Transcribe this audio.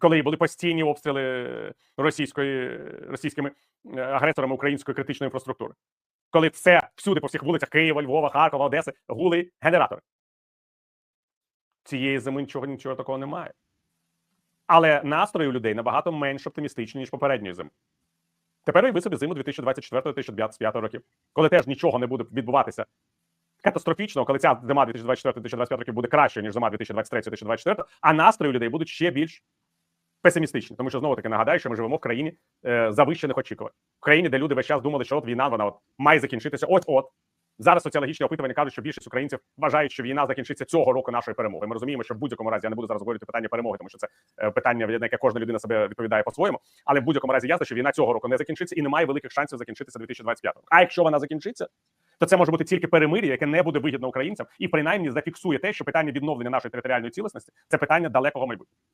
коли були постійні обстріли російської російськими е, агресорами української критичної інфраструктури, коли все всюди по всіх вулицях Києва, Львова, Харкова, Одеси гули генератори. Цієї зими нічого нічого такого немає. Але настрої у людей набагато менш оптимістичні, ніж попередньої зими. Тепер уяви собі зиму 2024-2025 років, коли теж нічого не буде відбуватися катастрофічного, коли ця зима 2024-2025 років буде кращою, ніж зима 2023-2024, а настрої у людей будуть ще більш песимістичні. Тому що знову таки нагадаю, що ми живемо в країні е, завищених очікувань, в країні, де люди весь час думали, що от війна вона от має закінчитися. От от зараз соціологічні опитування кажуть, що більшість українців вважають, що війна закінчиться цього року нашої перемоги. Ми розуміємо, що в будь-якому разі я не буду зараз говорити питання перемоги, тому що це е, питання, на яке кожна людина себе відповідає по-своєму. Але в будь-якому разі ясно, що війна цього року не закінчиться і немає великих шансів закінчитися 2025 А якщо вона закінчиться, то це може бути тільки перемир'я, яке не буде вигідно українцям, і принаймні зафіксує те, що питання відновлення нашої територіальної цілісності це питання далекого майбутнього.